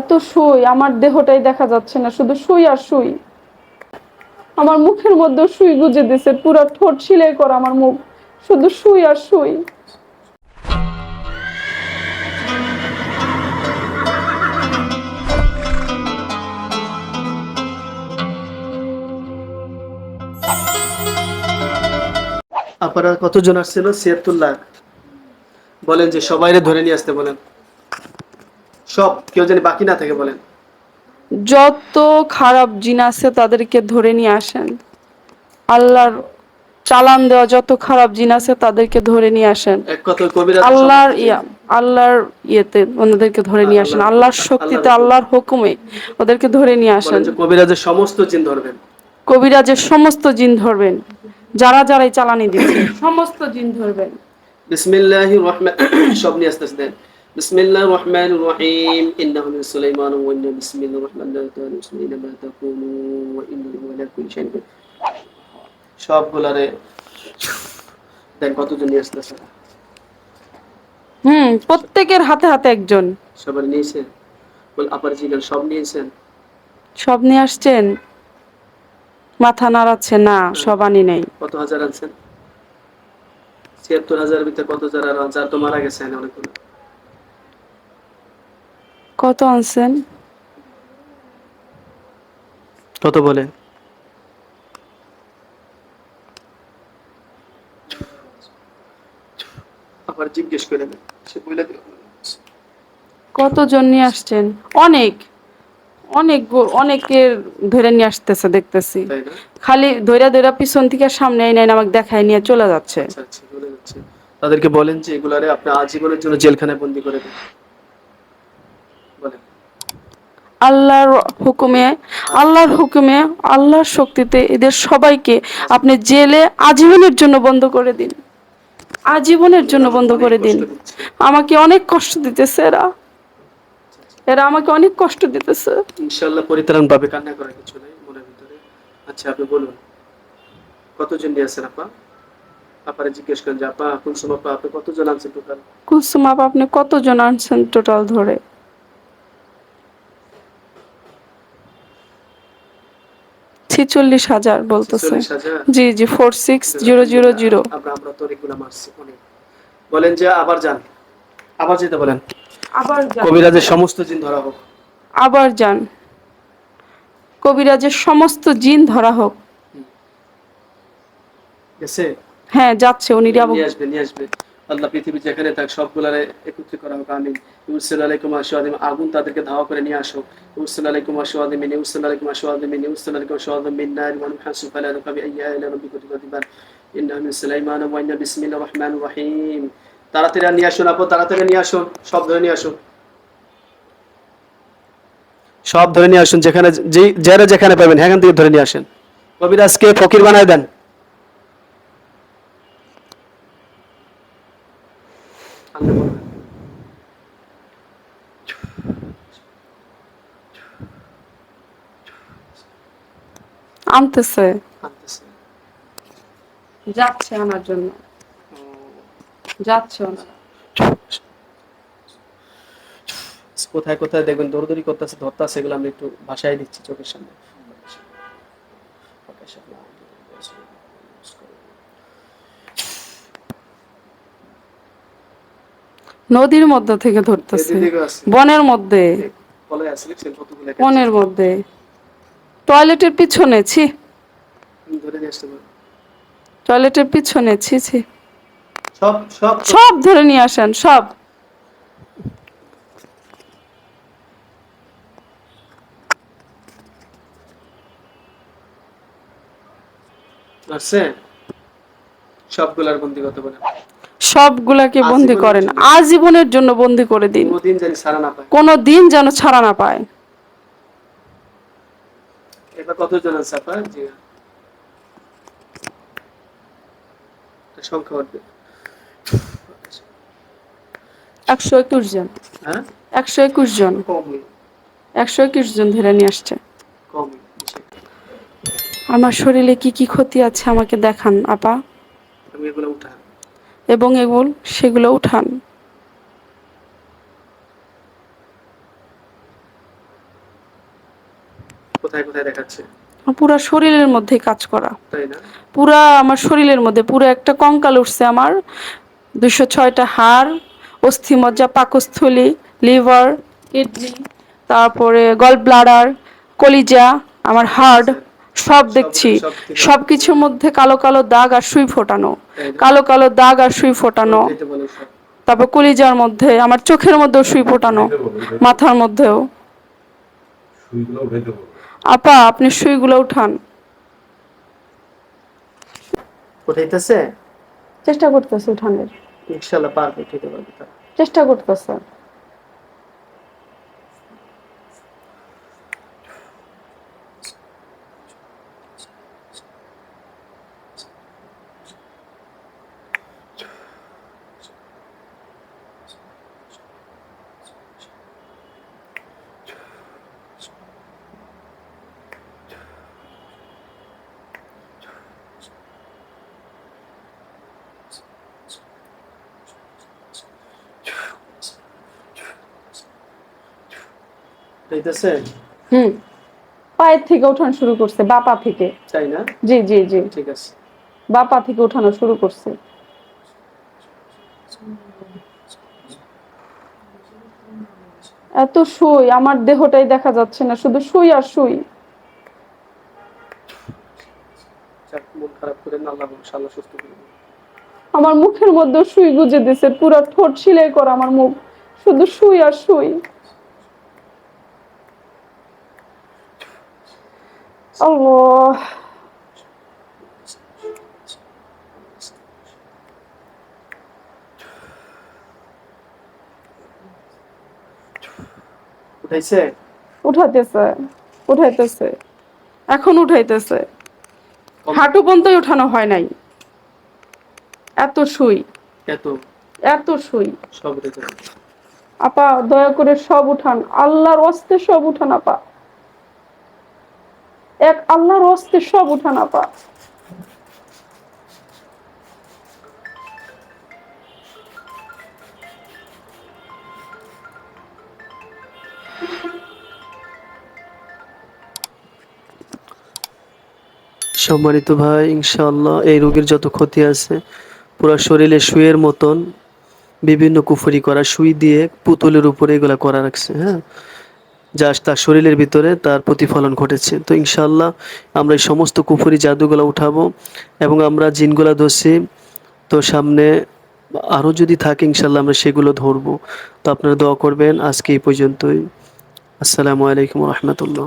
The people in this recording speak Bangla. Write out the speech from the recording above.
এত শুই আমার দেহটাই দেখা যাচ্ছে না, শুধু শুই আর শুই আমার মুখের মধ্যে শুই গুজে দিছে, পুরো ঠোঁট সিলাই করা আমার মুখ, শুধু শুই আর শুই আপনারা কতজন আসছিল? ছিয়াত্তর লাখ। বলেন যে সবাইরে ধরে নিয়ে আসতে বলেন। সব কেউ যেন বাকি না থাকে বলেন। যত খারাপ জিন আছে তাদেরকে ধরে নিয়ে আসেন। আল্লাহর চালান দেওয়া যত খারাপ জিন আছে তাদেরকে ধরে নিয়ে আসেন। আল্লাহর ইয়া আল্লাহর ইয়েতে ওনাদেরকে ধরে নিয়ে আসেন। আল্লাহর শক্তিতে আল্লাহর হুকুমে ওদেরকে ধরে নিয়ে আসেন। কবিরাজের সমস্ত জিন ধরবেন। কবিরাজের সমস্ত জিন ধরবেন যারা যারাই চালানি দিচ্ছে সমস্ত জিন ধরবেন। বিসমিল্লাহির রহমান সব নিয়ে আসতে আসতে বিসমিল্লাহির রহমানির রহিম ইন্নাহু মিন সুলাইমান ওয়া ইন্না বিসমিল্লাহির রহমানির রহিম বিসমিল্লাহি মা তাকুনু ওয়া ইন্নাহু আলা কুল্লি শাইইন কাদির সবগুলারে দেন কতজন নিয়ে আসতেছে হুম প্রত্যেকের হাতে হাতে একজন। সবার নিয়েছেন বল আপার জিগাল সব নিয়েছেন সব নিয়ে আসছেন? মাথা নাড়াচ্ছে না সব আনি নেই। কত হাজার আনছেন? ছিয়াত্তর হাজার ভিতরে কত হাজার আর হাজার তো মারা গেছে অনেকগুলো। কত আনছেন? কত বলেন আবার জিজ্ঞেস করে সে বলে কতজন নিয়ে আসছেন? অনেক। অনেক অনেকের ধরে নিয়ে আসতেছে দেখতেছি। খালি ধৈরা ধৈরা পিছন থেকে সামনে এই আমাকে দেখায় নিয়ে চলে যাচ্ছে। আচ্ছা আচ্ছা বলে যাচ্ছে। তাদেরকে বলেন যে এগুলারে আপনি আজীবনের জন্য জেলখানায় বন্দি করে দেন বলেন আল্লাহর হুকুমে আল্লাহর হুকুমে আল্লাহর শক্তিতে এদের সবাইকে আপনি জেলে আজীবনের জন্য বন্ধ করে দিন। আজীবনের জন্য বন্ধ করে দিন। আমাকে অনেক কষ্ট দিতেছে এরা। এরা আমাকে অনেক কষ্ট দিতেছে। ইনশাল্লাহ পরিত্রাণ পাবে কান্না করার কিছু নেই মনের ভিতরে। আচ্ছা আপনি বলুন কতজন নিয়ে আছেন আপা? আপারে জিজ্ঞেস করেন যে আপা কুলসুম আপা আপনি কতজন আনছেন টোটাল কুসুম আপা আপনি কতজন আনছেন টোটাল ধরে? ছিচল্লিশ হাজার বলতেছে। জি জি four six zero zero zero বলেন যে আবার যান। আবার যেতে বলেন। আবার কবিরাজের সমস্ত জিন ধরা হোক। আবার যান। কবিরাজের সমস্ত জিন ধরা হোক। হ্যাঁ যাচ্ছে উনি আসবে নিয়ে আসবে। আল্লাহ পৃথিবী যেখানে থাক সবগুলারে একত্রিত করা হোক, আমিন। ইউসুল আলাইকুম আশওয়াদিম, আগুন তাদেরকে ধাওয়া করে নিয়ে আসো। ইউসুল আলাইকুম আশওয়াদিমিন ইউসুল আলাইকুম আশওয়াদিমিন ইউসুল আলাইকুম আশওয়াদিমিন নার ওয়া হাসু ফালা আইয়া ইলা মিন সুলাইমান ওয়া ইন্না বিসমিল্লাহির রহমানির রহিম। তাড়াতাড়ি নিয়ে আসুন আপু, তাড়াতাড়ি নিয়ে আসুন সব ধরে নিয়ে আসুন সব ধরে নিয়ে আসুন, যেখানে যে, যারা যেখানে পাবেন সেখান থেকে ধরে নিয়ে আসেন। কবিরাজকে ফকির বানায় দেন আল্লাহ বলবেন। আনতেছে। যাচ্ছে আমার জন্য। যাচ্ছে। কোথায় কোথায় দেখবেন দৌড়দৌড়ি করতেছে ধরতেছে এগুলো আমি একটু ভাষায় দিচ্ছি চোখের সামনে। নদীর মধ্যে থেকে ধরতেছে। বনের মধ্যে। বনের মধ্যে। টয়লেটের পিছনে ছি। টয়লেটের পিছনে ছি ছি। সব ধরে নিয়ে আসেন সব। সবগুলার বন্দি করতে পারে সবগুলাকে বন্দি করেন। আজীবনের জন্য বন্দি করে দিন। কোনো দিন যেন ছাড়া না পায়। কতজন আছে আপনার? সংখ্যা উঠবে একশো একুশ জন। হ্যাঁ? একশো একুশ জন। একশো একুশ জন ধরে নিয়ে আসছে। আমার শরীরে কি কি ক্ষতি আছে আমাকে দেখান আপা। আমি এগুলো উঠা এবং এগুলো সেগুলো উঠান। কোথায় কোথায় দেখাচ্ছে? পুরা শরীরের মধ্যে কাজ করা। পুরা আমার শরীরের মধ্যে পুরো একটা কঙ্কাল উঠছে আমার। দুশো ছয়টা হাড় অস্থিমজ্জা পাকস্থলী লিভার কিডনি তারপরে গল ব্লাডার কলিজা আমার হার্ট সব দেখছি। সব ঠিক আছে। কিছুর মধ্যে কালো কালো দাগ আর সুই ফোটানো। কালো কালো দাগ আর সুই ফোটানো। তারপর কলিজার মধ্যে আমার চোখের মধ্যেও সুই ফোটানো। মাথার মধ্যেও। আপা আপনি সুইগুলো উঠান। উঠাইতেছে? চেষ্টা করতেছে উঠানের। ইনশাল্লাহ পারবে পারবে। তা। চেষ্টা করতেছে। উঠাইতেছে হুম। পায়ের থেকে উঠানো শুরু করছে বাপা থেকে। তাই না? জি জি জি। ঠিক আছে। বাপা থেকে উঠানো শুরু করছে। এত সুই আমার দেহটাই দেখা যাচ্ছে না শুধু সুই আর দেবে। আমার মুখের মধ্যে সুই গুজে দিছে পুরো ঠোঁট সিলাই করা আমার মুখ। শুধু সুই আর সুই আল্লাহ উঠাইছে উঠাইতেছে উঠাইতেছে। এখন উঠাইতেছে। হাঁটু পর্যন্ত উঠানো হয় নাই। এত সুই। এত। এত সুই। সব আপা দয়া করে সব উঠান। আল্লাহর অস্তে সব উঠান আপা। আল্লাহর অস্তে সব উঠান আপা সম্মানিত ভাই, ইনশাআল্লাহ এই রোগীর যত ক্ষতি আছে, পুরো শরীরে সুইয়ের মতন বিভিন্ন কুফরি করা, শুই দিয়ে পুতুলের উপরে এগুলা করা রাখছে হ্যাঁ? জাস্ট তার শরীরের ভিতরে তার প্রতিফলন ঘটেছে। তো ইনশাল্লাহ আমরা এই সমস্ত কুফুরি জাদুগুলো উঠাবো এবং আমরা জিনগুলা ধরছি। তো সামনে আরও যদি থাকে ইনশাল্লাহ আমরা সেগুলো ধরবো। তো আপনারা দোয়া করবেন। আজকে এই পর্যন্তই। আসসালামু আলাইকুম রহমতুল্লাহ।